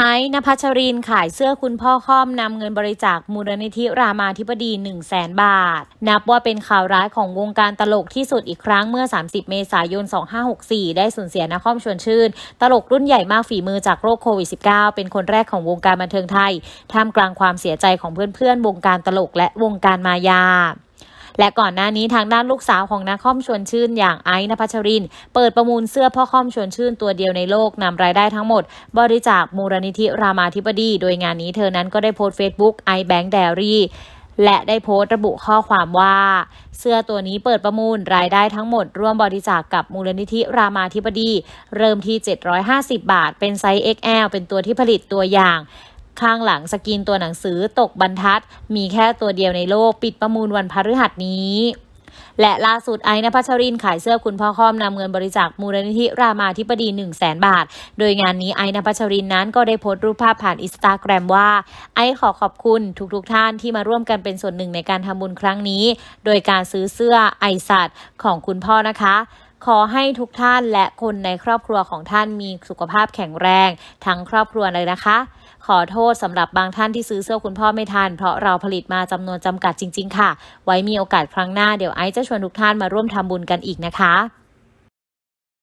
ไอ้นภัชรินขายเสื้อคุณพ่อค่อมนำเงินบริจาคมูลนิธิรามาธิบดี 1 0 0 0 0แสนบาท นับว่าเป็นข่าวร้ายของวงการตลกที่สุดอีกครั้งเมื่อ 30 เมษายน 2564 ได้สูญเสียนักครชวนชื่น ตลกรุ่นใหญ่มากฝีมือจากโรคโควิด -19 เป็นคนแรกของวงการบันเทิงไทย ท่ามกลางความเสียใจของเพื่อนๆ วงการตลกและวงการมายา และก่อนหน้านี้ทางด้านลูกสาวของนักคอมชวนชื่น อย่างไอ้นภัชริน เปิดประมูลเสื้อพ่อคอมชวนชื่นตัวเดียวในโลกนำรายได้ทั้งหมด บริจาคมูลนิธิรามาธิบดี โดยงานนี้เธอนั้นก็ได้โพสต์ Facebook i Bank Diary และได้โพสต์ระบุข้อความว่า เสื้อตัวนี้เปิดประมูลรายได้ทั้งหมด ร่วมบริจาคกกับมูลนิธิรามาธิบดี เริ่มที่ 750 บาท เป็นไซส์ XL เป็นตัวที่ผลิตตัวอย่าง ข้างหลังสกรีนตัวหนังสือตกบรรทัด มีแค่ตัวเดียวในโลกปิดประมูลวันพฤหัสนี้ และล่าสุดไอ้นภัชรินขายเสื้อคุณพ่อค่อมนำเงินบริจาคมูลนิธิรามาธิบดี 1 0 0 0 0แสนบาท โดยงานนี้ไอ้นภัชรินนั้นก็ได้โพสต์รูปภาพผ่านอินสตาแกรมว่า ไอ้ขอขอบคุณทุกๆทท่านที่มาร่วมกันเป็นส่วนหนึ่งในการทำบุญครั้งนี้ โดยการซื้อเสื้อไอสัตว์ของคุณพ่อนะคะขอให้ทุกท่านและคนในครอบครัวของท่านมีสุขภาพแข็งแรง ทั้งครอบครัวเลยนะคะ ขอโทษสำหรับบางท่านที่ซื้อเสื้อคุณพ่อไม่ทัน เพราะเราผลิตมาจำนวนจำกัดจริง ๆ ค่ะ ไว้มีโอกาสครั้งหน้าเดี๋ยวไอซ์จะชวนทุกท่านมาร่วมทำบุญกันอีกนะคะ